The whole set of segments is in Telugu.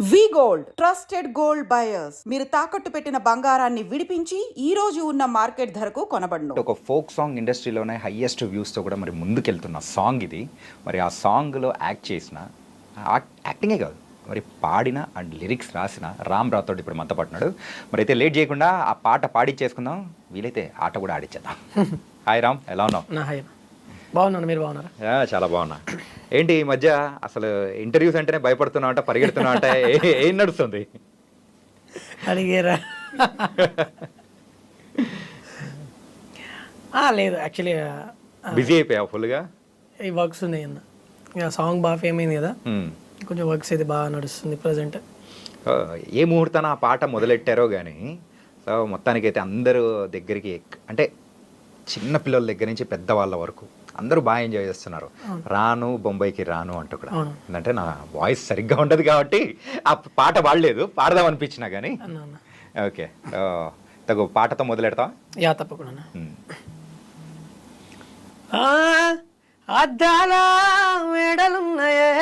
V gold trusted gold buyers. మీరు తాకట్టు పెట్టిన బంగారాన్ని విడిపించి ఈ రోజు ఉన్న మార్కెట్ ధరకు కొనబడును. ఒక ఫోక్ సాంగ్ ఇండస్ట్రీలోనే హయ్యెస్ట్ వ్యూస్తో కూడా మరి ముందుకెళ్తున్న సాంగ్ ఇది. మరి ఆ సాంగ్లో యాక్ట్ చేసిన యాక్- యాక్టింగే కాదు మరి పాడిన అండ్ లిరిక్స్ రాసిన రామ్ రాథోడ్ ఇప్పుడు మనతో పట్టినాడు మరి అయితే లేట్ చేయకుండా ఆ పాట పాడిచ్చేసుకుందాం. వీలైతే ఆట కూడా ఆడిచ్చేద్దాం. హాయ్ రామ్ ఎలా ఉన్నావు? నా హాయ్ బాగున్నాను మీరు బాగున్నారా? చాలా బాగున్నా. ఏంటి ఈ మధ్య అసలు ఇంటర్వ్యూస్ అంటేనే భయపడుతున్నావు అంట పరిగెడుతున్నావు అంటే ఏ- నడుస్తుంది? అడిగారా? లేదు యాక్చువల్లీ బిజీ అయిపోయావు ఫుల్గా? ఈ వర్క్స్ ఉన్నాయి అన్న ఇక సాంగ్ బాగా ఫేమ్ అయింది కదా. కొంచెం వర్క్స్ అయితే బాగా నడుస్తుంది ప్రజెంట్. ఏ ముహూర్తాన ఆ పాట మొదలెట్టారో కానీ సో మొత్తానికైతే అందరూ దగ్గరికి అంటే చిన్న పిల్లల దగ్గర నుంచి పెద్దవాళ్ళ వరకు. అందరూ బాగా ఎంజాయ్ చేస్తున్నారు. రాను బొంబాయికి రాను అంటూ కూడా. ఎందుకంటే నా వాయిస్ సరిగ్గా ఉండదు కాబట్టి ఆ పాట పాడలేదు పాడదాం అనిపించినా కానీ. ఓకే. తగు పాటతో మొదలెడతా యా తప్పకుండా అద్దాల మేడలున్నాయే.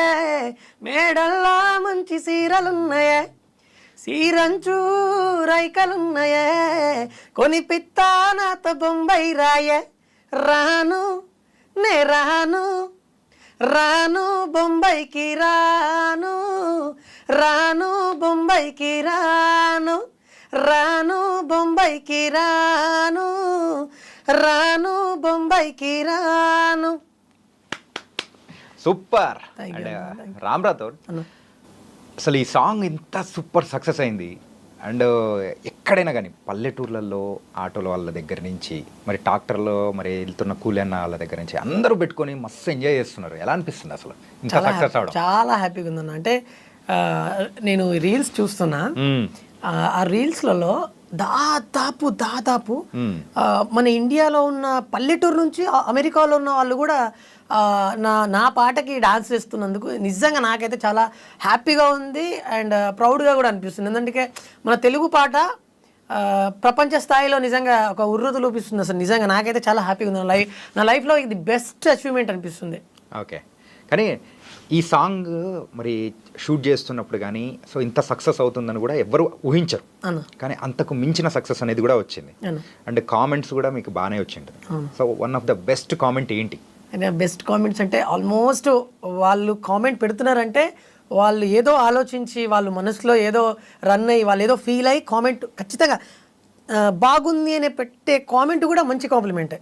మేడల్లా మంచి సీరలున్నాయే. సీరంచు రైకలున్నాయే. కొని పిత్తా నాతో బొంబాయి రాయే. రాను నే రాను రాను బొంబాయికి రాను రాను బొంబాయికి రాను రాను బొంబాయికి రాను రాను బొంబాయికి రాను. సూపర్. Thank you, అండ్ అన్న, రామ్ రాథోడ్ అన్న అసలు ఈ సాంగ్ ఇంత సూపర్ సక్సెస్ అయింది. అండ్ ఎక్కడైనా కానీ పల్లెటూర్లలో ఆటోల వాళ్ళ దగ్గర నుంచి మరి ట్రాక్టర్లో మరి వెళ్తున్న కూలన్న వాళ్ళ దగ్గర నుంచి అందరూ పెట్టుకొని మస్తు ఎంజాయ్ చేస్తున్నారు. ఎలా అనిపిస్తుంది అసలు? చాలా సక్సెస్ హ్యాపీ- అవడం చాలా హ్యాపీగా ఉందన్న. అంటే నేను రీల్స్ చూస్తున్నా. ఆ, రీల్స్లలో దాదాపు దాదాపు మన ఇండియాలో ఉన్న పల్లెటూరు నుంచి అమెరికాలో ఉన్న వాళ్ళు కూడా నా నా పాటకి డాన్స్ చేస్తున్నందుకు నిజంగా నాకైతే చాలా హ్యాపీగా ఉంది అండ్ ప్రౌడ్గా కూడా అనిపిస్తుంది. ఎందుకంటే మన తెలుగు పాట ప్రపంచ స్థాయిలో నిజంగా ఒక ఉర్రత లోపిస్తుంది అసలు. నిజంగా నాకైతే చాలా హ్యాపీగా ఉంది. నా లైఫ్ నా లైఫ్లో ఇది బెస్ట్ అచీవ్మెంట్ అనిపిస్తుంది. ఓకే. కానీ ఈ సాంగ్ మరి షూట్ చేస్తున్నప్పుడు కానీ సో ఇంత సక్సెస్ అవుతుందని కూడా ఎవ్వరు ఊహించరు. కానీ అంతకు మించిన సక్సెస్ అనేది కూడా వచ్చింది. అండ్ కామెంట్స్ కూడా మీకు బాగానే వచ్చింటుంది so one of the best comment ఏంటి? బెస్ట్ కామెంట్స్ అంటే ఆల్మోస్ట్ వాళ్ళు కామెంట్ పెడుతున్నారంటే వాళ్ళు ఏదో ఆలోచించి వాళ్ళు మనసులో ఏదో రన్ అయ్యి వాళ్ళు ఏదో ఫీల్ అయ్యి కామెంట్ ఖచ్చితంగా బాగుంది అనే పెట్టే కామెంట్ కూడా మంచి కాంప్లిమెంటే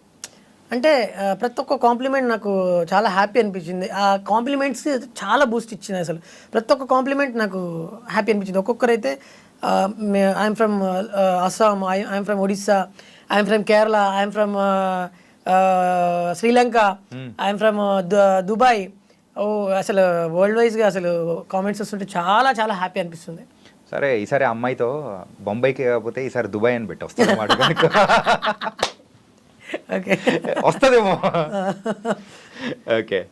అంటే ప్రతి ఒక్క కాంప్లిమెంట్ నాకు చాలా హ్యాపీ అనిపించింది. ఆ కాంప్లిమెంట్స్ చాలా బూస్ట్ ఇచ్చింది అసలు. ప్రతి ఒక్క కాంప్లిమెంట్ నాకు హ్యాపీ అనిపించింది. ఒక్కొక్కరైతే I'm from Assam I'm from Odisha I'm from Kerala I'm from Sri Lanka. I'm from Dubai ఓ అసలు వరల్డ్ వైజ్గా అసలు కామెంట్స్ వస్తుంటే చాలా చాలా హ్యాపీ అనిపిస్తుంది. సరే ఈసారి అమ్మాయితో బొంబాయికి కాకపోతే ఈసారి దుబాయ్ అని పెట్టి. ఓకే వస్తుందేమో. ఓకే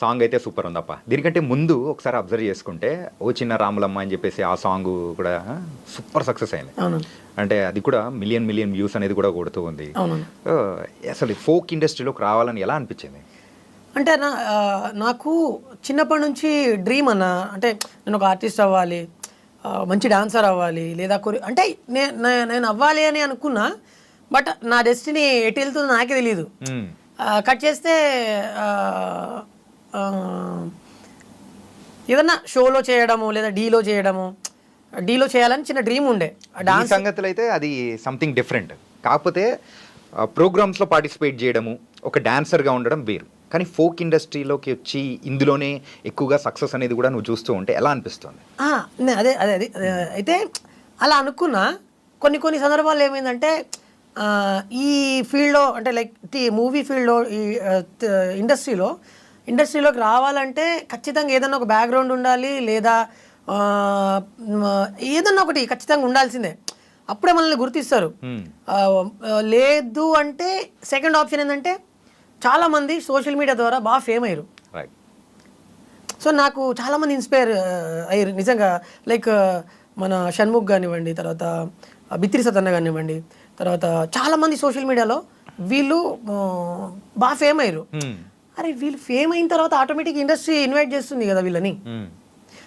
సాంగ్ అయితే సూపర్ ఉందప్ప. దీనికంటే ముందు ఒకసారి అబ్జర్వ్ చేసుకుంటే ఓ చిన్న రాములమ్మ అని చెప్పేసి ఆ సాంగ్ కూడా సూపర్ సక్సెస్ అయింది. అంటే అది కూడా మిలియన్ మిలియన్ వ్యూస్ అనేది కూడా కొడుతూ ఉంది. అసలు ఫోక్ ఇండస్ట్రీలోకి రావాలని ఎలా అనిపించింది? అంటే నా నాకు చిన్నప్పటి నుంచి డ్రీమ్ అన్న అంటే నేను ఒక ఆర్టిస్ట్ అవ్వాలి మంచి డాన్సర్ అవ్వాలి లేదా కొరి అంటే నే- నే- నేను అవ్వాలి అని అనుకున్నా బట్ నా డెస్టినీ ఎటు వెళ్తుందో నాకే తెలియదు. కట్ చేస్తే ఏదన్నా షోలో చేయడము లేదా డీలో చేయడము డీలో చేయాలని చిన్న డ్రీమ్ ఉండే. ఈ సంగతులు అయితే అది సంథింగ్ డిఫరెంట్ కాకపోతే ప్రోగ్రామ్స్లో పార్టిసిపేట్ చేయడము ఒక డాన్సర్గా ఉండడం వేరు. కానీ ఫోక్ ఇండస్ట్రీలోకి వచ్చి ఇందులోనే ఎక్కువగా సక్సెస్ అనేది కూడా నువ్వు చూస్తూ ఉంటే ఎలా అనిపిస్తుంది? అదే అదే అదే. అయితే అలా అనుకున్నా. కొన్ని కొన్ని సందర్భాల్లో ఏమైందంటే ఈ ఫీల్డ్లో అంటే లైక్ టీ మూవీ ఫీల్డ్లో ఈ ఇండస్ట్రీలో ఇండస్ట్రీలోకి రావాలంటే ఖచ్చితంగా ఏదన్నా ఒక బ్యాక్గ్రౌండ్ ఉండాలి లేదా ఏదన్నా ఒకటి ఖచ్చితంగా ఉండాల్సిందే. అప్పుడే మనల్ని గుర్తిస్తారు. లేదు అంటే సెకండ్ ఆప్షన్ ఏంటంటే చాలామంది సోషల్ మీడియా ద్వారా బాగా ఫేమ్ అయ్యారు. రైట్ సో నాకు చాలామంది ఇన్స్పైర్ అయ్యారు. నిజంగా లైక్ మన షణ్ముఖ్ కానివ్వండి తర్వాత బిత్రి సతన్న కానివ్వండి తర్వాత చాలామంది సోషల్ మీడియాలో వీళ్ళు బాగా ఫేమ్ అయ్యారు. అరే వీళ్ళు ఫేమ్ అయిన తర్వాత ఆటోమేటిక్ ఇండస్ట్రీ ఇన్వైట్ చేస్తుంది కదా వీళ్ళని.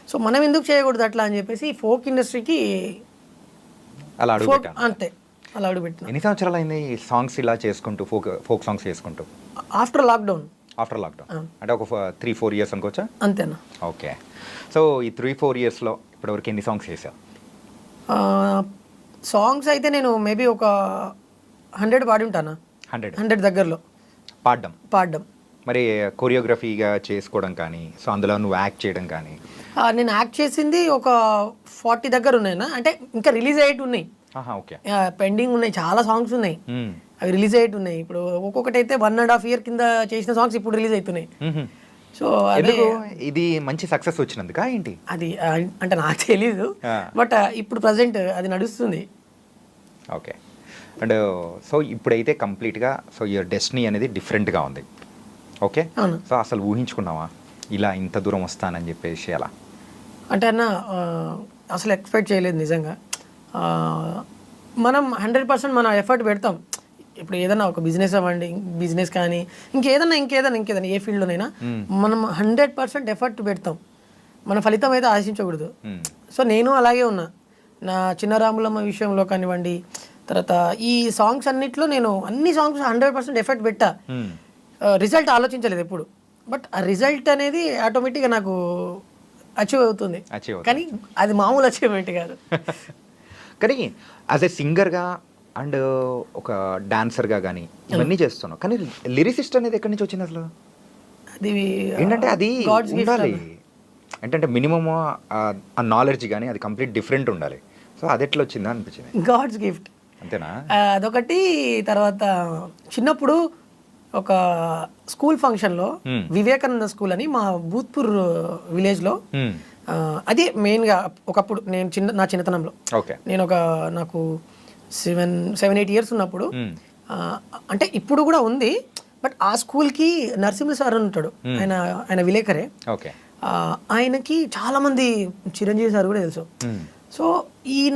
సో మనం ఎందుకు చేయకూడదు అట్లా అని చెప్పేసి ఫోక్ ఇండస్ట్రీకి అలా అడుగు అంతే అలా అడుగుపెట్టిన ఎన్ని సంవత్సరాలు అయింది ఈ సాంగ్స్ ఇలా చేసుకుంటూ ఫోక్ ఫోక్ సాంగ్స్ చేసుకుంటూ? ఆఫ్టర్ లాక్డౌన్ ఆఫ్టర్ లాక్డౌన్ అంటే ఒక త్రీ ఫోర్ ఇయర్స్ అనుకోవచ్చా? అంతేనా? ఓకే. సో ఈ త్రీ ఫోర్ ఇయర్స్లో ఇప్పటివరకు ఎన్ని సాంగ్స్ చేసావు సాంగ్స్ అయితే నేను మేబీ ఒక హండ్రెడ్ పాడి ఉంటానా హండ్రెడ్. హండ్రెడ్ దగ్గరలో. పాడడం. పాడడం. మరి కొరియోగ్రఫీగా చేసుకోవడం కానీ సో అందులో నువ్వు యాక్ట్ చేయడం కానీ? నేను యాక్ట్ చేసింది ఒక ఫార్టీ దగ్గర ఉన్నాయినా అంటే ఇంకా రిలీజ్ అయ్యేటి ఉన్నాయి. ఓకే. పెండింగ్ ఉన్నాయి. చాలా సాంగ్స్ ఉన్నాయి. అవి రిలీజ్ అయ్యేటి ఉన్నాయి. ఇప్పుడు ఒక్కొక్కటి అయితే వన్ అండ్ హాఫ్ ఇయర్ కింద చేసిన సాంగ్స్ ఇప్పుడు రిలీజ్ అవుతున్నాయి. సో అదే ఎందుకు ఇది మంచి సక్సెస్ వచ్చినందుకా ఏంటి? అది అంటే నాకు తెలీదు. బట్ ఇప్పుడు ప్రజెంట్ అది నడుస్తుంది. ఓకే. అండ్ సో ఇప్పుడైతే కంప్లీట్గా సో యువర్ డెస్టినీ అనేది డిఫరెంట్గా ఉంది. ఓకే? అవును. సో అసలు ఊహించుకున్నావా? ఇలా ఇంత దూరం వస్తానని చెప్పేసి అలా. అంటే అన్న అసలు ఎక్స్పెక్ట్ చేయలేదు నిజంగా. మనం హండ్రెడ్ పర్సెంట్ మన ఎఫర్ట్ పెడతాం. ఇప్పుడు ఏదైనా ఒక బిజినెస్ అవ్వండి బిజినెస్ కానీ ఇంకేదన్నా ఇంకేదన్నా ఇంకేదన్నా ఏ ఫీల్డ్లోనైనా మనం హండ్రెడ్ పర్సెంట్ ఎఫర్ట్ పెడతాం. మన ఫలితం అయితే ఆశించకూడదు. సో నేను అలాగే ఉన్నా. నా చిన్నరాములమ్మ విషయంలో కానివ్వండి తర్వాత ఈ సాంగ్స్ అన్నిట్లో నేను అన్ని సాంగ్స్ హండ్రెడ్ పర్సెంట్ ఎఫర్ట్ పెట్టా. రిజల్ట్ ఆలోచించలేదు ఎప్పుడు. బట్ ఆ రిజల్ట్ అనేది ఆటోమేటిక్గా నాకు అచీవ్ అవుతుంది. కానీ అది మామూలు అచీవ్మెంట్ కాదు. కానీ యాజ్ ఎ సింగర్గా అండ్ ఒక డాన్సర్గా కానీ ఇవన్నీ చేస్తున్నావు. కానీ లిరిసిస్ట్ అనేది ఎక్కడి నుంచి వచ్చింది అసలు? అది ఏంటంటే అది గాడ్స్ గిఫ్ట్ ఉండాలి. ఏంటంటే మినిమమ్ ఆ నాలెడ్జ్ కానీ అది కంప్లీట్ డిఫరెంట్ ఉండాలి. సో అది ఎట్లా వచ్చిందా అనిపించింది? గాడ్స్ గిఫ్ట్ అంతేనా? అదొకటి తర్వాత చిన్నప్పుడు ఒక స్కూల్ ఫంక్షన్లో. వివేకానంద స్కూల్ అని మా భూత్పూర్ విలేజ్లో. అదే మెయిన్గా ఒకప్పుడు నేను చిన్న నా చిన్నతనంలో. ఓకే. నేను ఒక నాకు సెవెన్ సెవెన్ ఎయిట్ ఇయర్స్ ఉన్నప్పుడు. ఆ, అంటే ఇప్పుడు కూడా ఉంది బట్ ఆ స్కూల్కి నరసింహ సార్ అని ఉంటాడు. ఆయన ఆయన విలేకరే. ఆయనకి చాలా మంది చిరంజీవి సార్ కూడా తెలుసు. మ్మ్. సో ఈయన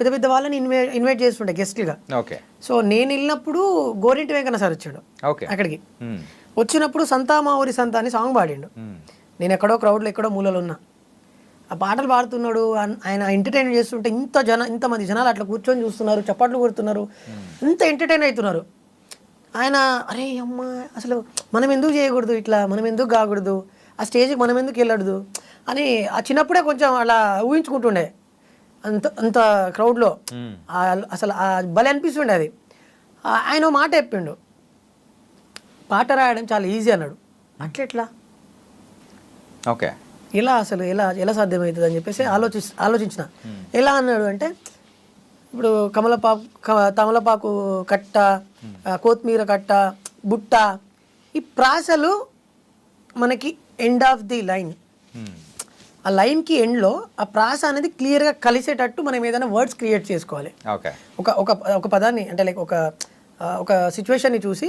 పెద్ద పెద్ద వాళ్ళని ఇన్వైట్ ఇన్వైట్ చేస్తుండే గెస్ట్లుగా. ఓకే. సో నేను వెళ్ళినప్పుడు గోరింటి వెంకన్న సార్ వచ్చాడు ఓకే. అక్కడికి. వచ్చినప్పుడు సంతా మా ఊరి సంత అని సాంగ్ పాడిండు. నేను ఎక్కడో క్రౌడ్లో ఎక్కడో మూలలో ఉన్నా. ఆ పాటలు పాడుతున్నాడు ఆయన ఎంటర్టైన్ చేస్తుంటే ఇంత జన ఇంతమంది జనాలు అట్లా కూర్చొని చూస్తున్నారు చప్పట్లు కొడుతున్నారు ఇంత ఎంటర్టైన్ అవుతున్నారు. ఆయన అరే అమ్మ అసలు మనం ఎందుకు చేయకూడదు ఇట్లా? మనం ఎందుకు కాకూడదు? ఆ స్టేజ్కి మనం ఎందుకు వెళ్ళకూడదు? అని ఆ చిన్నప్పుడే కొంచెం అలా ఊహించుకుంటుండే. అంత అంత క్రౌడ్లో మ్మ్. అసలు ఆ భలే అనిపిస్తుండే అది. ఆయన మాట చెప్పిండు. పాట రాయడం చాలా ఈజీ అన్నాడు. అట్లెట్లా? ఓకే ఎలా అసలు ఎలా ఎలా సాధ్యమవుతుంది అని చెప్పేసి ఆలోచి ఆలోచించిన. ఎలా అన్నాడు అంటే ఇప్పుడు కమలపాకు తమలపాకు కట్ట కొత్తిమీర కట్ట బుట్ట ఈ ప్రాసలు మనకి ఎండ్ ఆఫ్ ది లైన్. ఆ లైన్కి ఎండ్లో ఆ ప్రాస అనేది క్లియర్గా కలిసేటట్టు మనం ఏదైనా వర్డ్స్ క్రియేట్ చేసుకోవాలి. ఒక ఒక ఒక పదాన్ని అంటే లైక్ ఒక ఒక సిచ్యువేషన్ని చూసి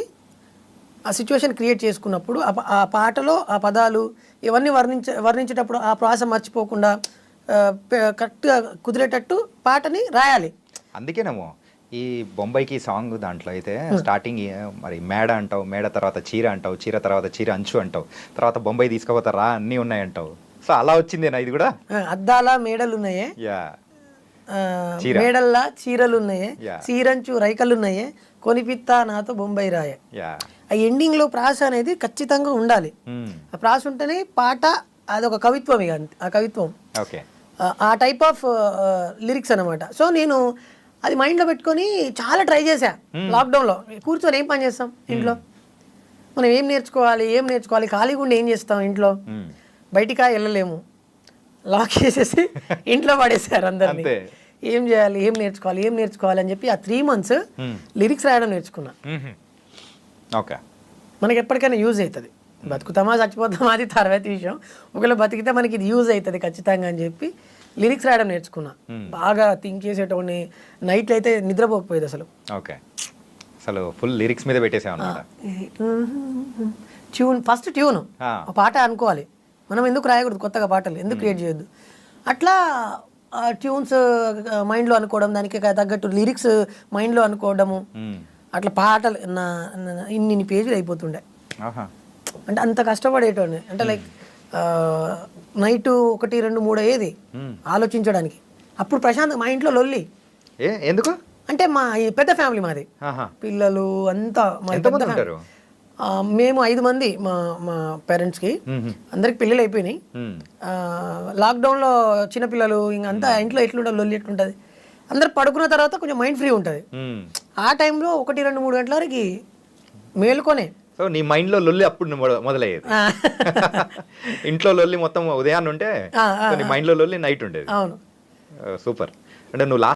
ఆ సిచ్యువేషన్ క్రియేట్ చేసుకున్నప్పుడు ఆ పాటలో ఆ పదాలు ఇవన్నీ వర్ణించ వర్ణించేటప్పుడు ఆ ప్రాస మర్చిపోకుండా కరెక్ట్గా కుదిరేటట్టు పాటని రాయాలి. అందుకేనేమో ఈ బొంబాయికి సాంగ్ దాంట్లో అయితే స్టార్టింగ్ మరి మేడ అంటావు మేడ తర్వాత చీర అంటావు చీర తర్వాత చీర అంచు అంటావు తర్వాత బొంబాయి తీసుకుపోతా రా అన్నీ ఉన్నాయి అంటావు సో అలా వచ్చిందేనా ఇది కూడా? అద్దాల మేడలు ఉన్నాయే యా. మేడల్లా చీరలు ఉన్నాయే. చీరంచు రైకలు ఉన్నాయే కొనిపిత్తా నాతో బొంబాయి రాయే. ఆ ఎండింగ్లో ప్రాస అనేది ఖచ్చితంగా ఉండాలి. ఆ ప్రాస ఉంటేనే పాట అదొక కవిత్వం ఇక. ఆ కవిత్వం. ఆ- టైప్ ఆఫ్ లిరిక్స్ అనమాట సో నేను అది మైండ్లో పెట్టుకొని చాలా ట్రై చేశా. లాక్డౌన్లో. కూర్చొని ఏం పని చేస్తాం ఇంట్లో? మనం ఏం నేర్చుకోవాలి ఏం నేర్చుకోవాలి? ఖాళీగా ఉండి ఏం చేస్తాం ఇంట్లో. బయటికా వెళ్ళలేము. లాక్ చేసేసి ఇంట్లో పడేసారు అందరినీ. ఏం చేయాలి ఏం నేర్చుకోవాలి ఏం నేర్చుకోవాలి అని చెప్పి ఆ త్రీ మంత్స్. లిరిక్స్ రాయడం నేర్చుకున్నా. ఓకే మనకి ఎప్పటికైనా యూజ్ అవుతుంది. బతుకుతామా చచ్చిపోతామా అది తర్వాత విషయం. ఒకవేళ బతికితే మనకి ఇది యూజ్ అవుతుంది ఖచ్చితంగా అని చెప్పి లిరిక్స్ రాయడం నేర్చుకున్నా. బాగా థింక్ చేసేటోడిని నైట్లు అయితే నిద్రపోకపోయేది అసలు. ఓకే అసలు ఫుల్ లిరిక్స్ మీద పెట్టేసావు అనమాట ట్యూన్ ఫస్ట్ ట్యూన్ పాట అనుకోవాలి. మనం ఎందుకు రాయకూడదు కొత్తగా పాటలు? ఎందుకు క్రియేట్ చేయొద్దు? అట్లా ట్యూన్స్ మైండ్లో అనుకోవడం దానికి తగ్గట్టు లిరిక్స్ మైండ్లో అనుకోవడము. అట్లా పాటలు నా ఇన్ని పేజీలు అయిపోతుండే. అంటే అంత కష్టపడేటోడిని. అంటే లైక్ నైట్ ఒకటి రెండు మూడు అయ్యేది ఆలోచించడానికి. అప్పుడు ప్రశాంత్ మా ఇంట్లో లొల్లి. ఎందుకు? అంటే మా పెద్ద ఫ్యామిలీ మాది. పిల్లలు అంతా మా పెద్ద మేము ఐదు మంది మా మా పేరెంట్స్కి అందరికి పిల్లలు అయిపోయినాయి. లాక్డౌన్లో చిన్నపిల్లలు ఇంక అంతా ఇంట్లో ఎట్లుంటుంది లొల్లి ఎట్లుంటుంది. అందరు పడుకున్న తర్వాత కొంచెం మైండ్ ఫ్రీ ఉంటుంది. ఆ టైంలో ఒకటి రెండు మూడు గంటల వరకు మేలుకొనే. సో నీ మైండ్లో లొల్లి అప్పుడు మొద- మొదలయ్యేది. ఇంట్లో లొల్లి మొత్తం ఉదయాన్నే ఉంటే నీ మైండ్లో లొల్లి నైట్ ఉండేది. అవును. సూపర్. అంటే నువ్వు